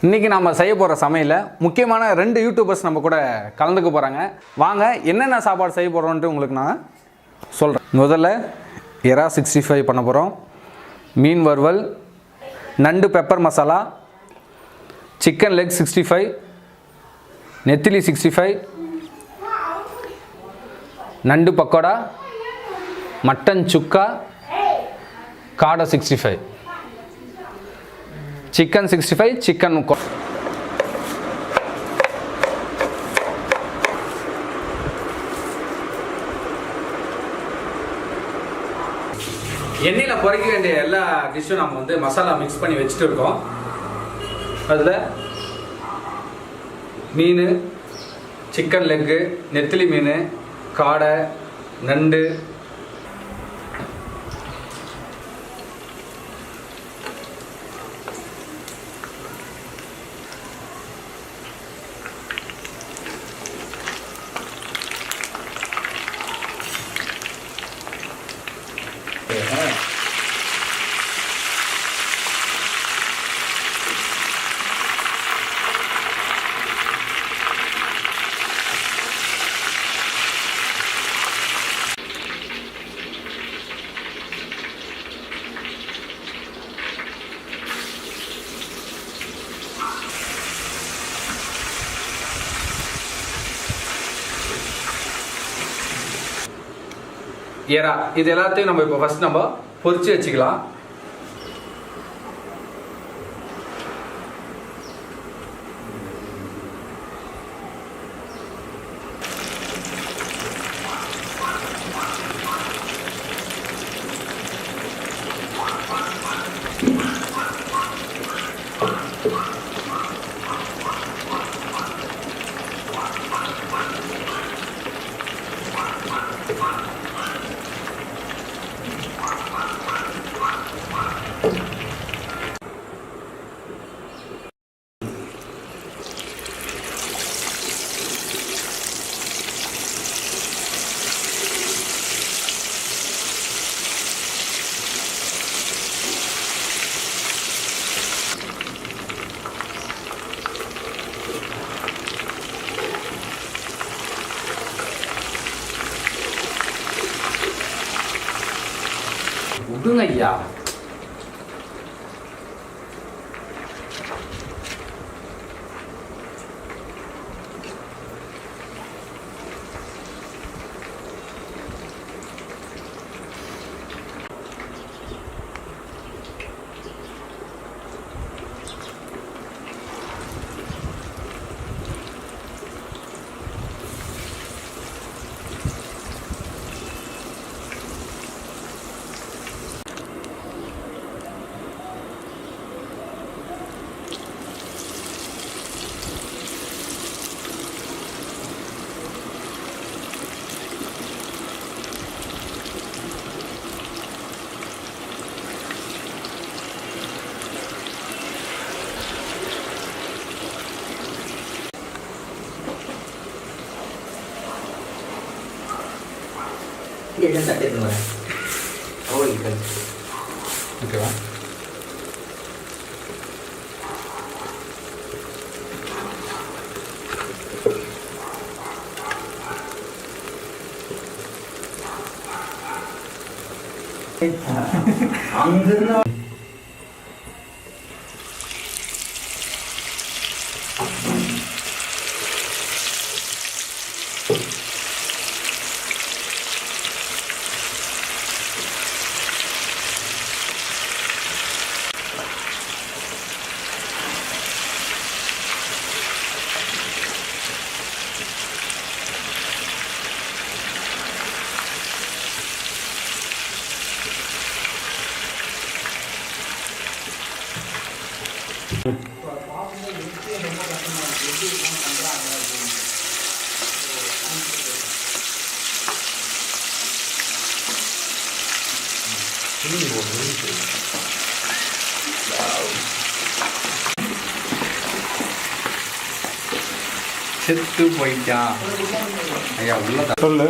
இன்றைக்கி நம்ம செய்ய போகிற சமையலில் முக்கியமான ரெண்டு யூடியூபர்ஸ் நம்ம கூட கலந்துக்க போகிறாங்க வாங்க என்னென்ன சாப்பாடு செய்ய போகிறோன்ட்டு உங்களுக்கு நான் சொல்கிறேன் முதல்ல எறா சிக்ஸ்டி ஃபைவ் பண்ண போகிறோம் மீன் வறுவல் நண்டு pepper masala chicken leg sixty five நெத்திலி சிக்ஸ்டி ஃபைவ் நண்டு பக்கோடா மட்டன் சுக்கா காடை sixty five chicken sixty five chicken எண்ணெயில் பொறிக்க வேண்டிய எல்லா டிஷ்ஷும் நம்ம வந்து மசாலா மிக்ஸ் பண்ணி வச்சுட்டு இருக்கோம். அதில் மீன் சிக்கன் லெக்கு நெத்திலி மீன் காடை நண்டு எறா இது எல்லாத்தையும் நம்ம இப்போ ஃபர்ஸ்ட் நம்ம பொறிச்சு வச்சுக்கலாம். Dia dah tak ada tuan. Oh, ikan. ஓகேவா அங்கிருந்து செத்து போயிட்டான் ஐயா உள்ள சொல்லு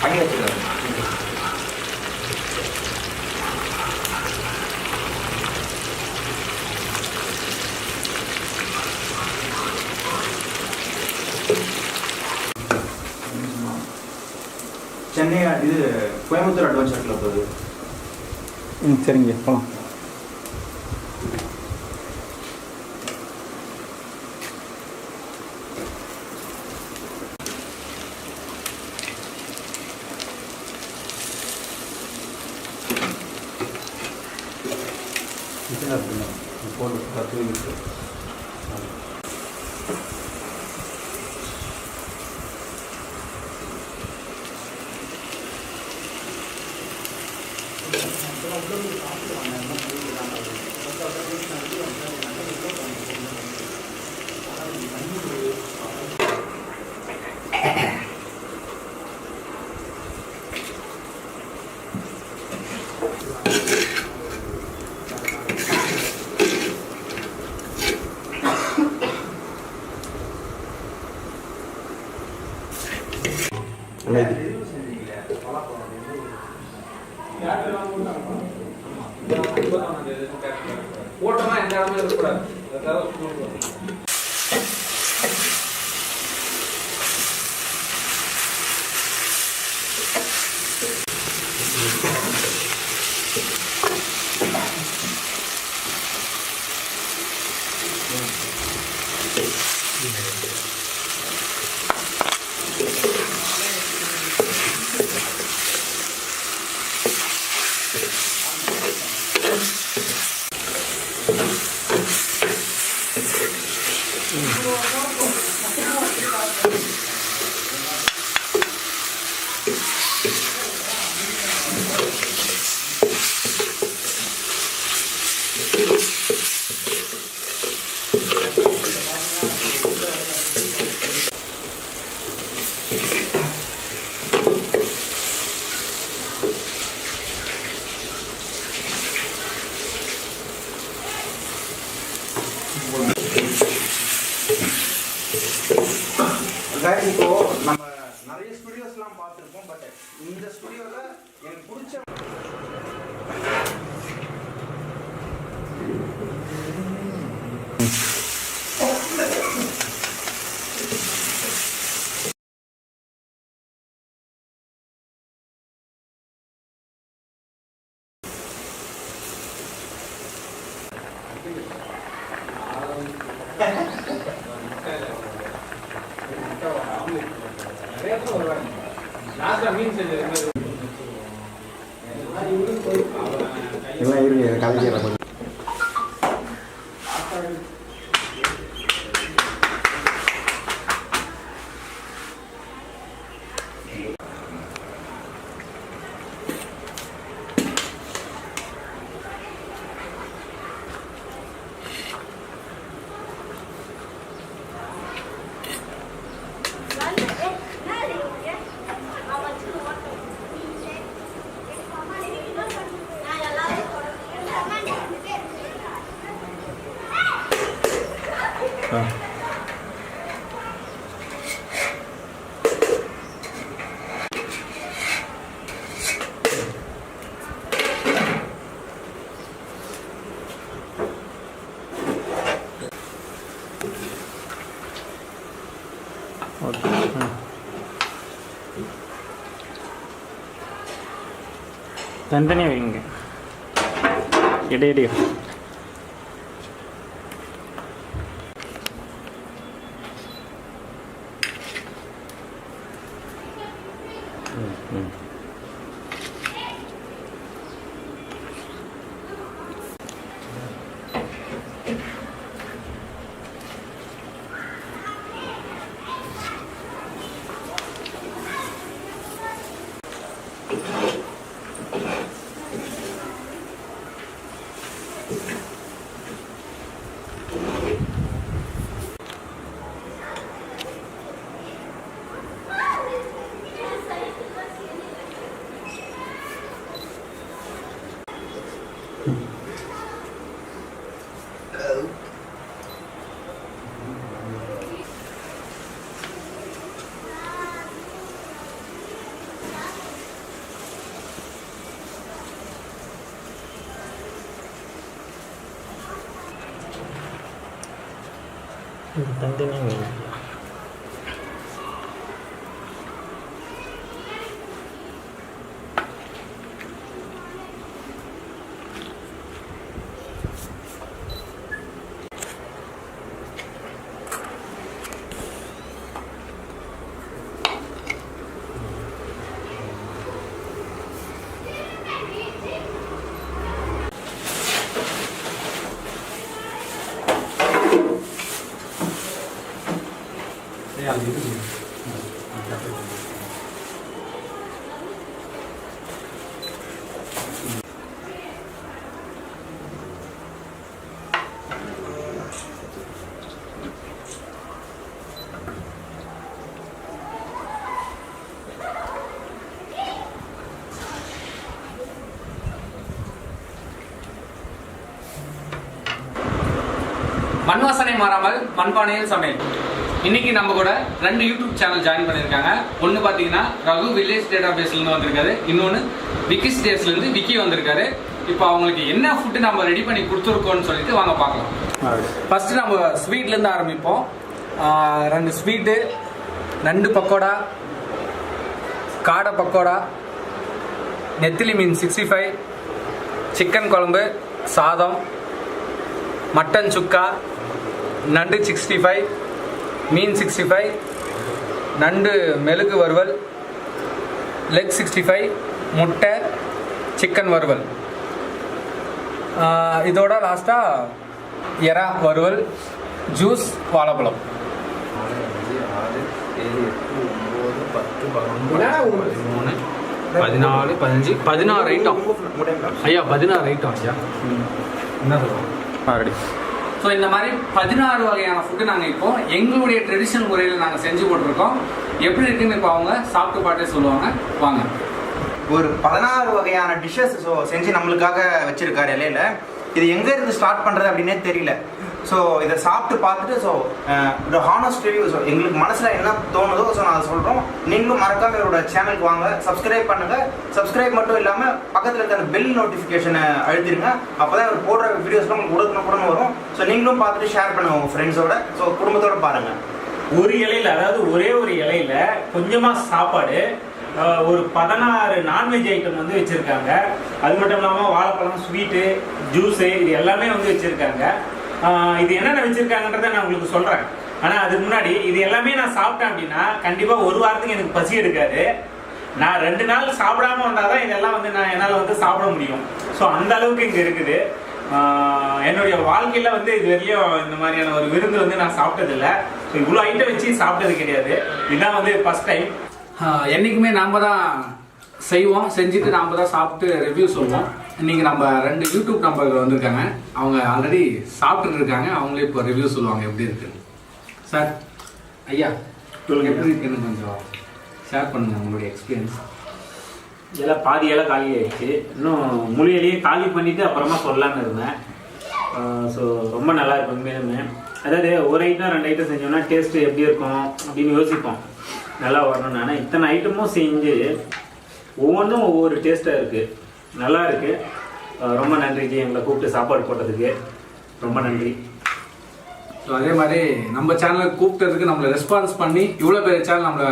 강의가 들어가요. சென்னை இது கோயம்புத்தூர் அட்வென்ச்சர் கிளப் அது. ம் சரிங்க போகலாம் போட்டு பத்து அமைதி ஓட்டமா எந்த இடமும் இருக்கக்கூடாது. சார் இப்போ நம்ம நிறைய ஸ்டுடியோஸ்லாம் பார்த்துருப்போம் பட் இந்த ஸ்டுடியோவில் எனக்கு பிடிச்ச Thank you. எல்லாம் இருக்கு கலைஞர் கொஞ்சம் தனித்தனியாக வைங்க இடையிடையே. தனித்தனியாக வைங்க மண் வாசனை மாறாமல் மண்பானையில் சமையல். இன்னைக்கு நம்ம கூட ரெண்டு யூடியூப் சேனல் ஜாயின் பண்ணியிருக்காங்க. ஒன்று பார்த்தீங்கன்னா ரகு வில்லேஜ் டேட்டா பேஸ்லேருந்து வந்திருக்காரு. இன்னொன்று விக்கி ஸ்டேட்ஸ்லேருந்து விக்கி வந்திருக்காரு. இப்போ அவங்களுக்கு என்ன ஃபுட்டு நம்ம ரெடி பண்ணி கொடுத்துருக்கோம்னு சொல்லிட்டு வாங்க பார்க்கலாம். ஃபர்ஸ்ட் நம்ம ஸ்வீட்லேருந்து ஆரம்பிப்போம். ரெண்டு ஸ்வீட்டு நண்டு பக்கோடா காடை பக்கோடா நெத்திலி மீன் சிக்ஸ்டி ஃபைவ் சிக்கன் குழம்பு சாதம் மட்டன் சுக்கா நண்டு சிக்ஸ்டி ஃபைவ் மீன் சிக்ஸ்டி ஃபைவ் நண்டு மெழுகு வறுவல் லெக் சிக்ஸ்டி ஃபைவ் முட்டை சிக்கன் வறுவல். இதோட லாஸ்ட்டாக எறா வறுவல் ஜூஸ் வாழைப்பழம். பதினாலு பதினஞ்சு பதினாறு ஐட்டம் ஐயா பதினாறு ஐட்டம் ஐயா. என்ன சொல்லுவோம் ரெடி. ஸோ இந்த மாதிரி பதினாறு வகையான ஃபுட்டு நாங்கள் இப்போ எங்களுடைய ட்ரெடிஷனல் முறையில் நாங்கள் செஞ்சு போட்டிருக்கோம். எப்படி இருக்குன்னு இப்போ அவங்க சாப்பிட்டு பாட்டே சொல்லுவாங்க. வாங்க. ஒரு பதினாறு வகையான டிஷ்ஷஸ் ஸோ செஞ்சு நம்மளுக்காக வச்சிருக்காரு இலையில. இது எங்க இருந்து ஸ்டார்ட் பண்றது அப்படின்னே தெரியல. ஸோ இதை சாப்பிட்டு பார்த்துட்டு ஸோ ஒரு ஹானஸ்ட் ரிவ்யூ ஸோ எங்களுக்கு மனசில் என்ன தோணுதோ ஸோ நான் சொல்கிறோம் நீங்களும் மறக்காம இவரோட சேனலுக்கு வாங்க. சப்ஸ்கிரைப் பண்ணுங்க. சப்ஸ்கிரைப் மட்டும் இல்லாமல் பக்கத்தில் இருக்க அந்த பெல் நோட்டிஃபிகேஷனை அழுத்திடுங்க அப்போ தான் இவர் போடுற வீடியோஸ்லாம் உங்களுக்கு உடனுக்குடன் வரும். ஸோ நீங்களும் பார்த்துட்டு ஷேர் பண்ணுங்க உங்கள் ஃப்ரெண்ட்ஸோட ஸோ குடும்பத்தோட பாருங்கள் ஒரு இலையில அதாவது ஒரே ஒரு இலையில கொஞ்சமாக சாப்பாடு ஒரு பதினாறு நான்வெஜ் ஐட்டம் வந்து வச்சுருக்காங்க. அது மட்டும் இல்லாமல் வாழைப்பழம் ஸ்வீட்டு ஜூஸு இது எல்லாமே வந்து வச்சுருக்காங்க. இது என்னென்ன வச்சிருக்காங்கன்றத நான் உங்களுக்கு சொல்றேன். ஆனா அதுக்கு முன்னாடி இது எல்லாமே நான் சாப்பிட்டேன் அப்படின்னா கண்டிப்பா ஒரு வாரத்துக்கு எனக்கு பசி எடுக்காது. நான் ரெண்டு நாள் சாப்பிடாம வந்தாதான் இதெல்லாம் வந்து நான் என்னால் வந்து சாப்பிட முடியும். ஸோ அந்த அளவுக்கு இங்கே இருக்குது. என்னுடைய வாழ்க்கையில வந்து இது வரையும் இந்த மாதிரியான ஒரு விருந்து வந்து நான் சாப்பிட்டதில்லை. ஸோ இவ்வளோ ஐட்டம் வச்சு சாப்பிட்டது கிடையாது. இதுதான் வந்து ஃபர்ஸ்ட் டைம் என்றைக்குமே என்னைக்குமே நாம தான் செய்வோம். செஞ்சுட்டு நாம தான் சாப்பிட்டு ரிவ்யூ சொல்லுவோம் இன்னைக்கு நம்ம ரெண்டு யூடியூப் நம்பர்கள் வந்திருக்காங்க. அவங்க ஆல்ரெடி சாப்பிட்டுட்டு இருக்காங்க. அவங்களே இப்போ ரிவ்யூ சொல்லுவாங்க எப்படி இருக்குன்னு. சார் ஐயா சொல்லுங்க. எப்படி இருக்குன்னு கொஞ்சம் ஷேர் பண்ணுங்க உங்களுடைய எக்ஸ்பீரியன்ஸ் எல்லாம் பாதி எல்லாம் காலி ஆயிடுச்சு. இன்னும் முழு இலையே காலி பண்ணிட்டு அப்புறமா சொல்லலாம்னு இருந்தேன். ஸோ ரொம்ப நல்லா இருக்கும் உண்மையிலுமே. அதாவது ஒரு ஐட்டம் ரெண்டு ஐட்டம் செஞ்சோம்னா டேஸ்ட் எப்படி இருக்கும் அப்படின்னு யோசிப்போம். நல்லா வரணும்னு. ஆனால் இத்தனை ஐட்டமும் செஞ்சு ஒவ்வொன்றும் ஒவ்வொரு டேஸ்ட்டாக இருக்குது நல்லா இருக்கு ரொம்ப நன்றி ஜி எங்களை கூப்பிட்டு சாப்பாடு போட்டதுக்கு. ரொம்ப நன்றி. ஸோ அதே மாதிரி நம்ம சேனலை கூப்பிட்டதுக்கு நம்மளை ரெஸ்பான்ஸ் பண்ணி இவ்வளோ பெரிய சேனல் நம்மளை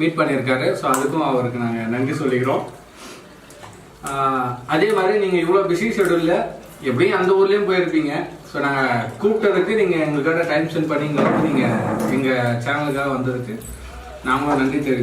மீட் பண்ணியிருக்காரு. ஸோ அதுக்கும் அவருக்கு நாங்கள் நன்றி சொல்லிக்கிறோம். அதே மாதிரி நீங்கள் இவ்வளோ பிஸி ஷெடியூலில் எப்படியும் அந்த ஊர்லேயும் போயிருப்பீங்க. ஸோ நாங்கள் கூப்பிட்டதுக்கு நீங்கள் எங்களுக்காக டைம் ஸ்பெண்ட் பண்ணி இங்கே வந்து நீங்கள் எங்கள் சேனலுக்காக வந்ததுக்கு நாங்களும் நன்றி தெரிவிக்கிறோம்.